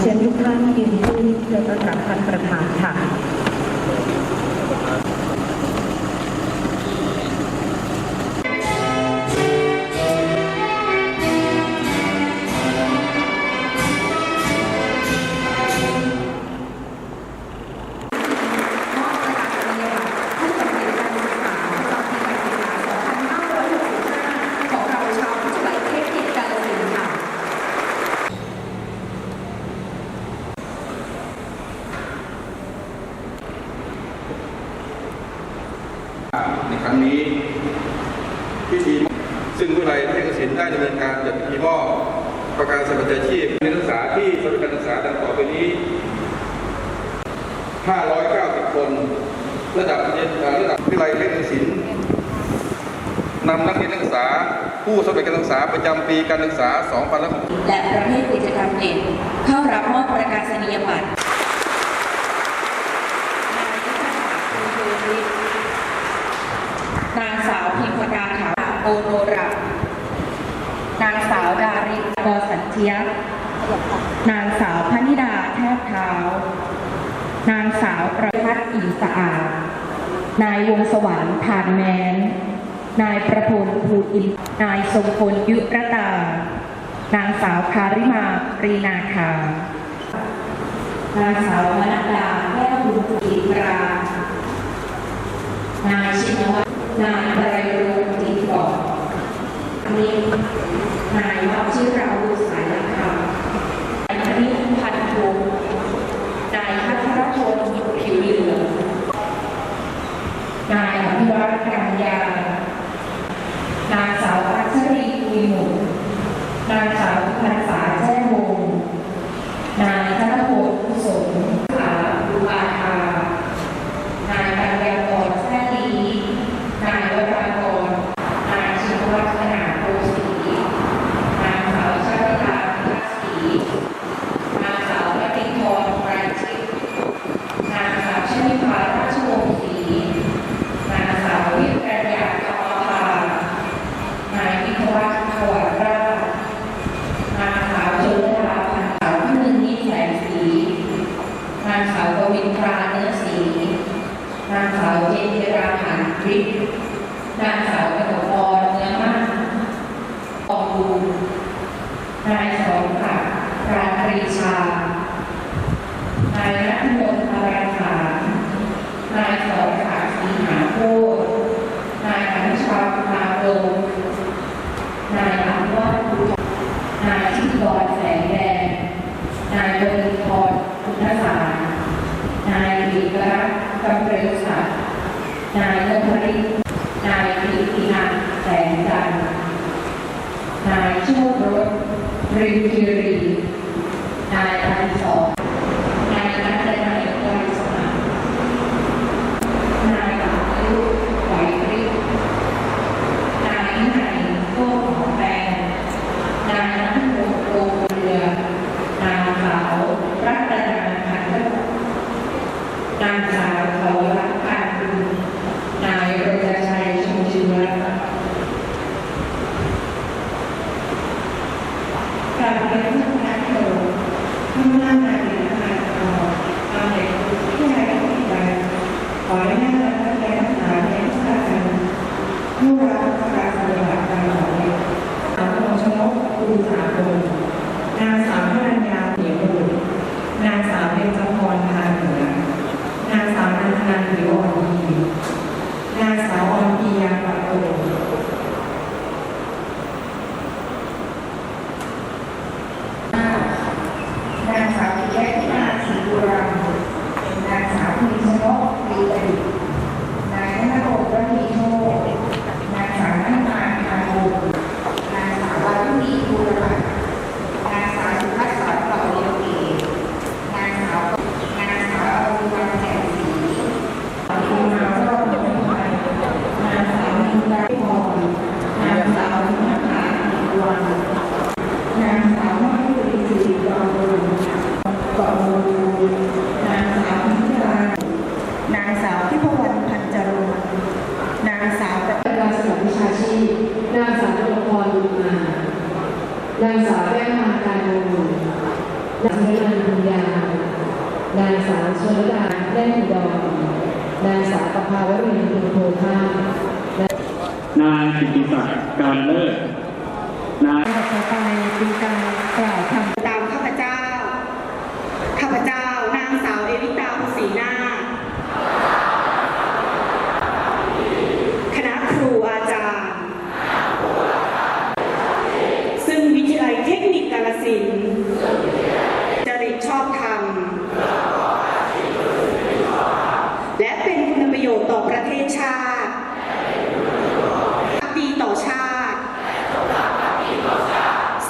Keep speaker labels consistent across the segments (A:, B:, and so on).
A: เชิญทุกท่านยืนขึ้นเพื่อต้อนรับท่านประธานค่ะ
B: ประกาศสัมปทาชีพนักศึกษาที่สำนักการศึกษาดังต่อไปนี้ 590 คน ระดับเรียนระดับวิทยาลัยเทคนิคศิลป์นำนักเรียนนักศึกษา ผู้สำเร็จการศึกษาประจำปีการศึกษา 2016
C: และประเภทกิจกรรมเด่นเข้ารับมอบประกาศนียบัตรนางสาวพิมพกาขาวโอโนระนางส นเทียนางสาวพนิดาแทบเท้า นางสาวประพัฒน์อินสะอาด นายวงสวรรค์ผ่านแมน นายประพลภูอิน นายทรงพลยุรตา นางสาวคาริมาปรีนาคา นางสาวมนัดดาแก้วบุญจิตรานายชินวัฒน์นายไตรรงค์ติดบอกนี้นายวชิราวุฒิสายลังคานายธนิตพันธุงนายพัทรพลผิวเหลือง นายอภิวัตกัญญานางสาวอัชรีกุยหมุนนางสาวพันษาแจ้งวงศ์นายธนพลกุศลสาบุปาทานายปัญญากรแท้ลีนายวรากร นายชินวัฒนาโกศีนางสาวชาติตาพิทักษ์ศรีนางสาวรติธรไตรชิตนางสาวชนิภาราชวงศ์ศรีนางสาววิรัญญาธรรมภานายวิทยวัฒน์ถวายราช นางสาวจุลดาพันธ์สาวพนึงนิดแสงสี นางสาวกวินทราเนื้อสี นางสาวเจนจิ ราหานฤทธิ์นางสาวกนกพรเนื้อมั่นอองบูนายสอนผักปราตรีชา นายรัตนนท์พาราสารนายสอนผักสีหาโคตรนายอนุชาพาโลมนายอนุวัฒน์ภูทรนายชิตกรแสงแดง นายบริพรคุณสารนายดีกรักกำเริงศักดิ์ นายนพริตนายพิธินันแสงจันทร์นายโชครถริมคิรี นายอดิศรนายนัทนายไตรสมานนายอายุไหวริศนายวินัยโคตรหอมแปง นายนัทพงศ์โกเรือนางสาวรัตนาพันธ์นางสาวเขารักพันธ์บุญนายรณชัยชมชิวรัตน์การเรียนรู้นักโทข้างหน้านายเรียนนายต่อตามเด็กที่นายต้องติดใจขอให้แม่และนักเรียนทั้งหลายในทุกการผู้รับการปฏิบัติการของเด็ก สาวพงชนกคูสาคมนางสาวพรัญญาเหนียวบุตรนางสาวเบญจพรพาเหนือนางสาวนันทนาเหนียวอ่อนดีนางสาวออนปียาปัตโตนางสาวปิยะทินาศรีบุรังนางสาวพิมชนกปีประดิษฐ์นายธนโรจน์ระพีโชตนางสาวนันทนาคาโม นางสาววารุณีบูรพัฒน์นางสาวสุภัสสรเป่าเลียวเกตนางสาวนางสาวอรุณวันแสงสีนางสาวรอบหมู่นางสาวมินดาพรนางสาวธนภาอิวันนางสาวมายุรีสิริกรบุญกรบุญนางสาวพิธานางสาวทิพวรรณพันจรุนนางสาวกัปตันสมุทรวิชาชีพ
D: นางสาวจตุพรบุญมางสาวแก้วมาการวงศ์นางสาว
E: นันบุญญานางสาวชนดาแล่นดอนนางสาวประภาวรินทร์โพธานา
F: ยกิติศักดิ์การเลิศนาย
A: ต่อไปเป็นการกล่าวคำ
G: ตามข้าพเจ้า ข้าพเจ้านางสาวเอวิตาภาษีนาคคณะครูอาจารย์ ซึ่งวิทยาลัยเทคนิคกาลสินธุ์จริตชอบธรรม และเป็นคุณประโยชน์ต่อประเทศชาติดีต่อชาติ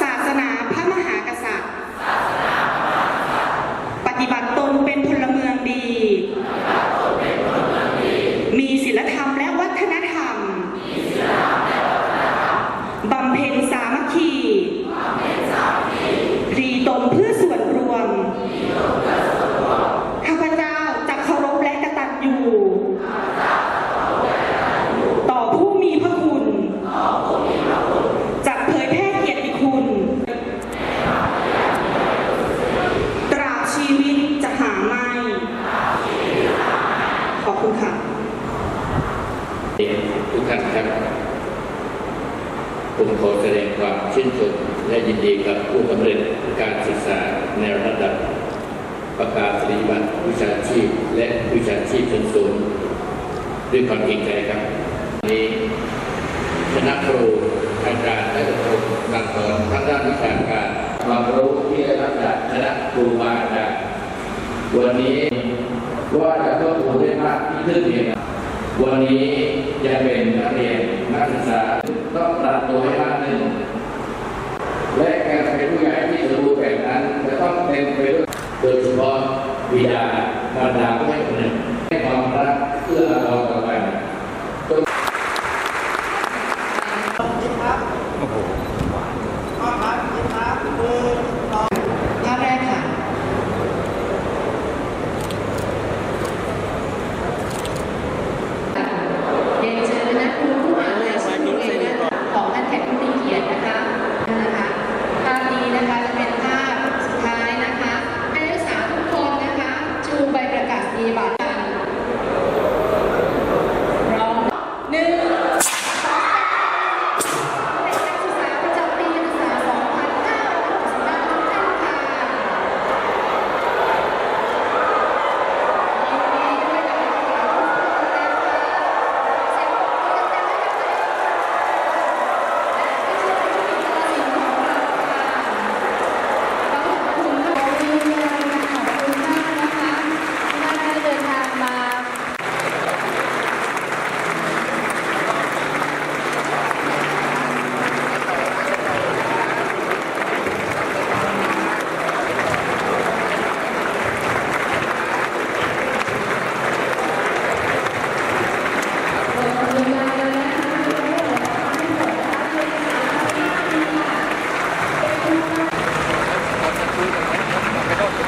G: ศาสนาพระมหากษัตริย์ ปฏิบัติตนเป็นพลเมืองดี มีศีลธรรมและวัฒนธรรม บำเพ็ญสามัคคีพรีตนเพื่อส่วนรวม ข้าพเจ้าจะเคารพและกตัญญูต่อผู้มีพระคุณ จะเผยแพร่เกียรติคุณ ตราบชีวิตจะหาไม่ ขอบคุณค่ะ
H: ทุกท่านครับ ผมขอแสดงความชื่นชมและยินดีกับผู้สำเร็จการศึกษาในระดับประกาศนียบัตรวิชาชีพ และวิชาชีพชั้นสูงด้วยความเกรงใจครับนี้คณะครูอาจารย์และครูการสอนทั้งด้านวิชาการความรู้ที่ได้รับจากคณะครูบาอาจารย์วันนี้ว่าจะต้องครูได้มากที่ขึ้นเพียงวันนี้จะเป็นนักเรียนนักศึกษา ต้องปรับตัวให้มากขึ้นและการเป็นผู้ใหญ่ที่สมบูรณ์แบบนั้นจะต้องเต็มไปด้วยโดยเฉพาะบิดามารดาผู้ให้คนหนึ่งให้ความรักเพื่อเราต่อไป
E: ภาพแรกค่ะ เรียนเชิญนะครูผู้อ่านรายชื่อโรงเรียนนะคะของท่านแขกผู้มีเกียรตินะคะนะคะภาพนี้นะคะจะเป็นภาพสุดท้ายนะคะให้นักศึกษาทุกคนนะคะ ชูใบประกาศนียบัตรกันพร้อมหนึ่งสองสามเป็นนักศึกษาประจำปีการศึกษา2565ทุกท่านค่ะ ยินดีด้วยกับนักศึกษาทุกคนนะคะเสียงปรบมือดังๆให้กับตัวเองและไม่ใช่ผู้มีกระสินของเราค่ะต้องขอบคุณค่ะขอบคุณมากนะคะที่ได้เดินทางมา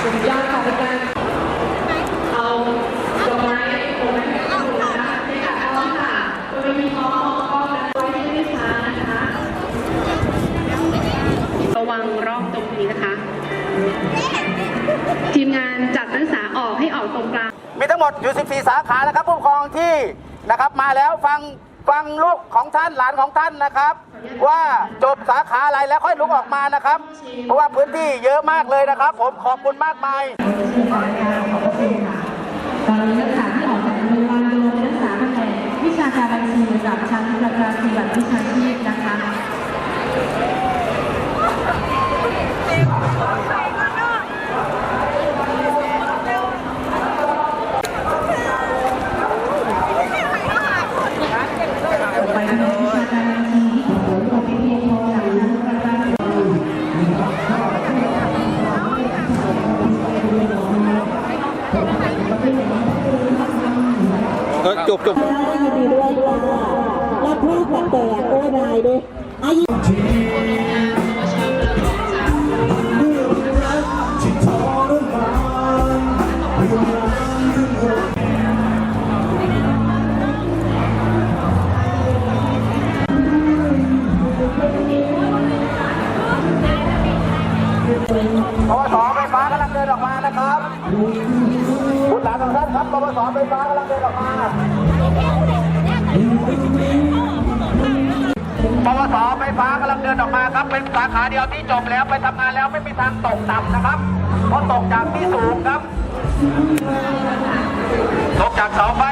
E: สุดยอดค่ะเป็นการเอาดอกไม้ผมไม้ให้คุณนะคะในการพร้อมค่ะโดยมีพร้อมก็ไว้ให้ไม่ช้านะคะ
G: ระวังรองตรงนี้นะคะ ทีมงานจัดนักศึกษาออกให้ออกตรงกลาง
I: มีทั้งหมดอยู่ 14 สาขานะครับผู้ปกครองที่นะครับมาแล้วฟัง ฟังลูกของท่านหลานของท่านนะครับ ว่าจบสาขาอะไรแล้วค่อยลุกออกมานะครับ เพราะว่าพื้นที่เยอะมากเลยนะครับ ผมขอบคุณมากมาย
A: จบจบ
J: ยินดีด้วยค่ะรับลูกวันแตกโอ้รายด้วยอายุ
I: นะครับบุตรหลานของท่านครับปปสไฟฟ้ากำลังเดินออกมาปปสไฟฟ้ากำลังเดินออกมาครับ เป็นสาขาเดียวที่จบแล้วไปทำงานแล้วไม่มีทางตกต่ำนะครับ เพราะตกจากที่สูงครับ ตกจากเสาไฟ